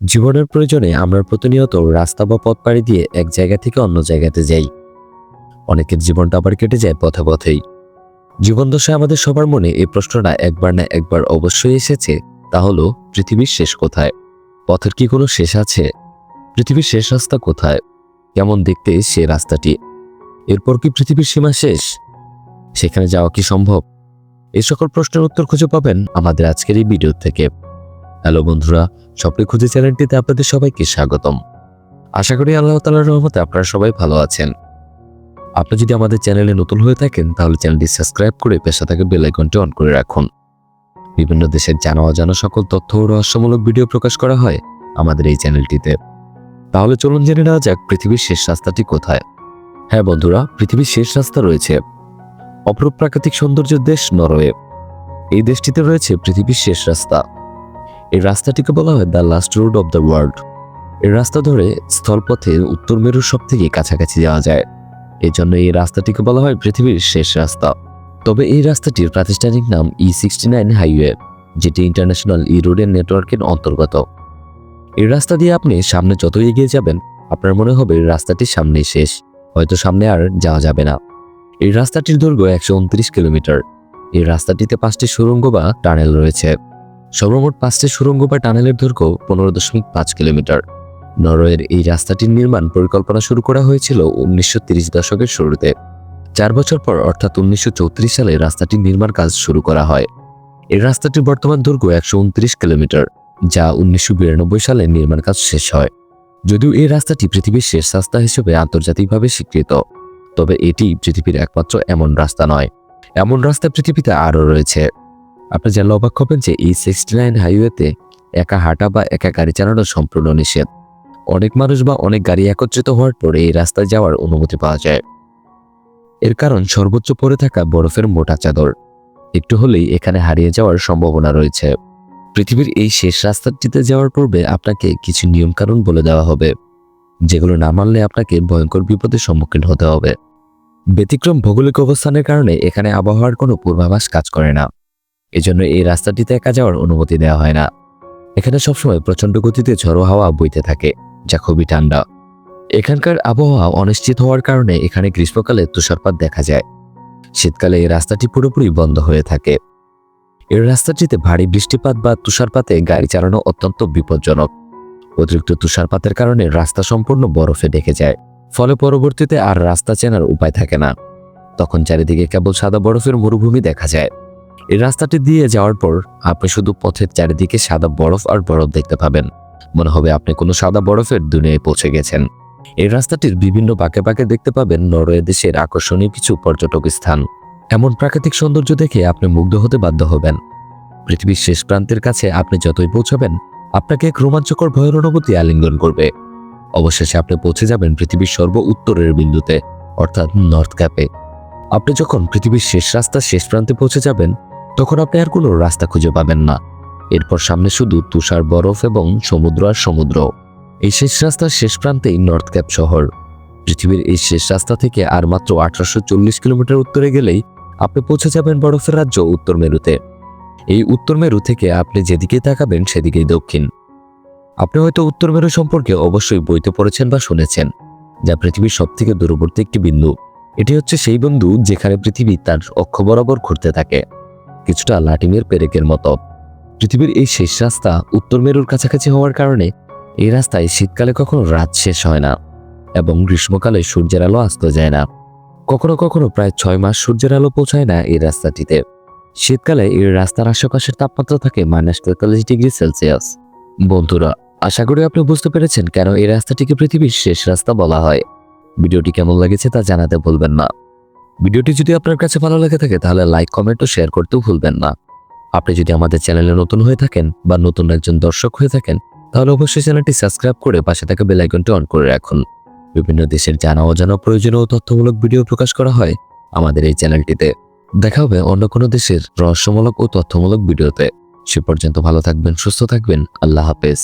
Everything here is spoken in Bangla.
জীবনের প্রয়োজনে আমরা প্রতিনিয়ত রাস্তা বা পথ পাড়ি দিয়ে এক জায়গা থেকে অন্য জায়গাতে যাই। অনেকের জীবনটা আবার কেটে যায় পথে পথেই। জীবন দশায় আমাদের সবার মনে এই প্রশ্নটা একবার না একবার অবশ্যই এসেছে, তা হলো, পৃথিবীর শেষ কোথায়? পথের কি কোনো শেষ আছে? পৃথিবীর শেষ রাস্তা কোথায়? কেমন দেখতে সে রাস্তাটি? এরপর কি পৃথিবীর সীমা শেষ? সেখানে যাওয়া কি সম্ভব? এই সকল প্রশ্নের উত্তর খুঁজে পাবেন আমাদের আজকের এই ভিডিও থেকে। হ্যালো বন্ধুরা, স্বপ্নে খুঁজে চ্যানেলটিতে আপনাদের সবাইকে স্বাগতম। আশা করি আল্লাহ তালার রহমতে আপনারা সবাই ভালো আছেন। আপনি যদি আমাদের চ্যানেলে নতুন হয়ে থাকেন, তাহলে চ্যানেলটি সাবস্ক্রাইব করে পেশা থেকে বেল আইকনটি অন করে রাখুন। বিভিন্ন দেশের জানা অজানা সকল তথ্য ও রহস্যমূলক ভিডিও প্রকাশ করা হয় আমাদের এই চ্যানেলটিতে। তাহলে চলুন জেনে নেওয়া যাক পৃথিবীর শেষ রাস্তাটি কোথায়। হ্যাঁ বন্ধুরা, পৃথিবীর শেষ রাস্তা রয়েছে অপরূপ প্রাকৃতিক সৌন্দর্যের দেশ নরওয়ে। এই দেশটিতে রয়েছে পৃথিবীর শেষ রাস্তা। এই রাস্তাটিকে বলা হয় the last road of the world এই রাস্তা ধরে স্থলপথে উত্তর মেরুর সব থেকে কাছাকাছি যাওয়া যায়। এই জন্য এই রাস্তাটিকে বলা হয় পৃথিবীর শেষ রাস্তা। তবে এই রাস্তাটির প্রাতিষ্ঠানিক নাম ই সিক্সটি নাইন হাইওয়ে যেটি ইন্টারন্যাশনাল ই রোডের নেটওয়ার্কের অন্তর্গত। এই রাস্তা দিয়ে আপনি সামনে যত এগিয়ে যাবেন, আপনার মনে হবে রাস্তাটি সামনেই শেষ, হয়তো সামনে আর যাওয়া যাবে না। এই রাস্তাটির দৈর্ঘ্য একশো উনত্রিশ কিলোমিটার। এই রাস্তাটিতে পাঁচটি সুড়ঙ্গ বা টানেল রয়েছে। সর্বমোট পাঁচটি সুড়ঙ্গ বা টানেলের দৈর্ঘ্য পনেরো দশমিক পাঁচ কিলোমিটার। নরওয়ের এই রাস্তাটির নির্মাণ পরিকল্পনা শুরু করা হয়েছিল উনিশশো তিরিশ দশকের শুরুতে। চার বছর পর অর্থাৎ উনিশশো চৌত্রিশ সালে রাস্তাটির নির্মাণ কাজ শুরু করা হয়। এই রাস্তাটির বর্তমান দৈর্ঘ্য একশো উনত্রিশ কিলোমিটার, যা উনিশশো বিরানব্বই সালে নির্মাণ কাজ শেষ হয়। যদিও এই রাস্তাটি পৃথিবীর শেষ রাস্তা হিসেবে আন্তর্জাতিকভাবে স্বীকৃত, তবে এটি পৃথিবীর একমাত্র এমন রাস্তা নয়। এমন রাস্তা পৃথিবীতে আরও রয়েছে। আপনি জানলে অবাক হবেন যে এই সিক্সটি নাইন হাইওয়েতে একা হাঁটা বা একা গাড়ি চালানো সম্পূর্ণ নিষেধ। অনেক মানুষ বা অনেক গাড়ি একত্রিত হওয়ার পরে এই রাস্তায় যাওয়ার অনুমতি পাওয়া যায়। এর কারণ সর্বোচ্চ পড়ে থাকা বরফের মোটা চাদর। একটু হলেই এখানে হারিয়ে যাওয়ার সম্ভাবনা রয়েছে। পৃথিবীর এই শেষ রাস্তাটিতে যাওয়ার পূর্বে আপনাকে কিছু নিয়মকানুন বলে দেওয়া হবে, যেগুলো না মানলে আপনাকে ভয়ঙ্কর বিপদের সম্মুখীন হতে হবে। ব্যতিক্রম ভৌগোলিক অবস্থানের কারণে এখানে আবহাওয়ার কোনো পূর্বাভাস কাজ করে না। এজন্য এই রাস্তাটিতে একা যাওয়ার অনুমতি দেওয়া হয় না। এখানে সবসময় প্রচণ্ড গতিতে ঝড়ো হাওয়া বইতে থাকে, যা খুবই ঠান্ডা। এখানকার আবহাওয়া অনিশ্চিত হওয়ার কারণে এখানে গ্রীষ্মকালে তুষারপাত দেখা যায়। শীতকালে এই রাস্তাটি পুরোপুরি বন্ধ হয়ে থাকে। এই রাস্তাটিতে ভারী বৃষ্টিপাত বা তুষারপাতে গাড়ি চালানো অত্যন্ত বিপজ্জনক। অতিরিক্ত তুষারপাতের কারণে রাস্তা সম্পূর্ণ বরফে ঢেকে যায়, ফলে পরবর্তীতে আর রাস্তা চেনার উপায় থাকে না। তখন চারিদিকে কেবল সাদা বরফের মরুভূমি দেখা যায়। এই রাস্তাটি দিয়ে যাওয়ার পর আপনি শুধু পথের চারিদিকে সাদা বরফ আর বরফ দেখতে পাবেন। মনে হবে আপনি কোনো সাদা বরফের দুনিয়ায় পৌঁছে গেছেন। এই রাস্তাটির বিভিন্ন বাঁকে বাঁকে দেখতে পাবেন নরওয়ে দেশের আকর্ষণীয় কিছু পর্যটক স্থান। এমন প্রাকৃতিক সৌন্দর্য দেখে আপনি মুগ্ধ হতে বাধ্য হবেন। পৃথিবীর শেষ প্রান্তের কাছে আপনি যতই পৌঁছাবেন, আপনাকে এক রোমাঞ্চকর ভয়ের অনুভূতি আলিঙ্গন করবে। অবশেষে আপনি পৌঁছে যাবেন পৃথিবীর সর্ব উত্তরের বিন্দুতে, অর্থাৎ নর্থ ক্যাপে। আপনি যখন পৃথিবীর শেষ রাস্তার শেষ প্রান্তে পৌঁছে যাবেন তখন আপনি আর কোনো রাস্তা খুঁজে পাবেন না। এরপর সামনে শুধু তুষার বরফ এবং সমুদ্র আর সমুদ্র। এই শেষ রাস্তার শেষ প্রান্তেই নর্থ ক্যাপ শহর। পৃথিবীর এই শেষ রাস্তা থেকে আর মাত্র আঠারোশো চল্লিশ কিলোমিটার উত্তরে গেলেই আপনি পৌঁছে যাবেন বরফের রাজ্য উত্তর মেরুতে। এই উত্তর মেরু থেকে আপনি যেদিকে তাকাবেন সেদিকেই দক্ষিণ। আপনি হয়তো উত্তর মেরু সম্পর্কে অবশ্যই বইতে পড়েছেন বা শুনেছেন, যা পৃথিবীর সবথেকে দূরবর্তী একটি বিন্দু। এটি হচ্ছে সেই বিন্দু যেখানে পৃথিবী তার অক্ষ বরাবর ঘুরতে থাকে। কিছুটা লাটিমের পেরেকের মতো। পৃথিবীর এই শেষ রাস্তা উত্তর মেরুর কাছাকাছি হওয়ার কারণে এই রাস্তায় শীতকালে কখনো রাত শেষ হয় না এবং গ্রীষ্মকালে সূর্যের আলো আসতে যায় না। কখনো কখনো প্রায় ছয় মাস সূর্যের আলো পৌঁছায় না এই রাস্তাটিতে। শীতকালে এই রাস্তার আশেপাশের তাপমাত্রা থাকে মাইনাস তেতাল্লিশ ডিগ্রি সেলসিয়াস। বন্ধুরা, আশা করি আপনি বুঝতে পেরেছেন কেন এই রাস্তাটিকে পৃথিবীর শেষ রাস্তা বলা হয়। ভিডিওটি কেমন লেগেছে তা জানাতে ভুলবেন না। ভিডিওটি যদি আপনার কাছে ভালো লেগে থাকে, তাহলে লাইক কমেন্ট ও শেয়ার করতেও ভুলবেন না। আপনি যদি আমাদের চ্যানেলে নতুন হয়ে থাকেন বা নতুন একজন দর্শক হয়ে থাকেন, তাহলে অবশ্যই চ্যানেলটি সাবস্ক্রাইব করে পাশে থাকা বেল আইকনটি অন করে রাখুন। বিভিন্ন দেশের জানা অজানা প্রয়োজনীয় তথ্যমূলক ভিডিও প্রকাশ করা হয় আমাদের এই চ্যানেলটিতে। দেখা হবে অন্য কোনো দেশের রহস্যমূলক ও তথ্যমূলক ভিডিওতে। সে পর্যন্ত ভালো থাকবেন, সুস্থ থাকবেন। আল্লাহ হাফেজ।